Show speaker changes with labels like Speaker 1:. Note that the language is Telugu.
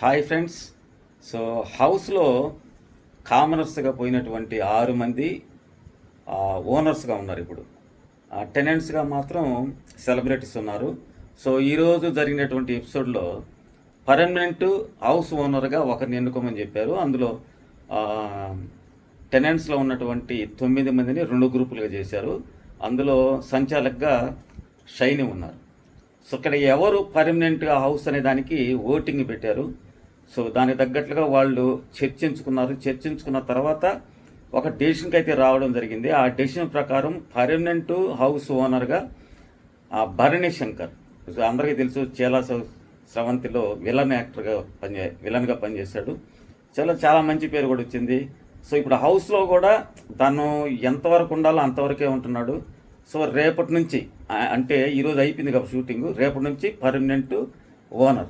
Speaker 1: Hi friends. సో హౌస్లో కామనర్స్గా పోయినటువంటి ఆరు మంది ఓనర్స్గా ఉన్నారు ఇప్పుడు. టెనెంట్స్గా మాత్రం సెలబ్రిటీస్ ఉన్నారు. సో ఈరోజు జరిగినటువంటి ఎపిసోడ్లో పర్మనెంట్ హౌస్ ఓనర్గా ఒకరిని ఎన్నుకోమని చెప్పారు. అందులో టెనెంట్స్లో ఉన్నటువంటి తొమ్మిది మందిని రెండు గ్రూపులుగా చేశారు. అందులో సంచాలకుగా షైని ఉన్నారు. సో ఇక్కడ ఎవరు పర్మనెంట్గా హౌస్ అనే దానికి ఓటింగ్ పెట్టారు. సో దానికి తగ్గట్లుగా వాళ్ళు చర్చించుకున్నారు. చర్చించుకున్న తర్వాత ఒక డెసిషన్కి అయితే రావడం జరిగింది. ఆ డెసిషన్ ప్రకారం పర్మనెంట్ హౌస్ ఓనర్గా ఆ భరణి శంకర్ అందరికీ తెలుసు చేలా స్రవంతిలో విలన్ యాక్టర్గా పనిచే విలన్గా పనిచేశాడు. చాలా చాలా మంచి పేరు కూడా వచ్చింది. సో ఇప్పుడు హౌస్లో కూడా తను ఎంతవరకు ఉండాలో అంతవరకే ఉంటున్నాడు. సో రేపటి నుంచి అంటే ఈరోజు అయిపోయింది కాబట్టి షూటింగ్. రేపటి నుంచి పర్మనెంట్ ఓనర్.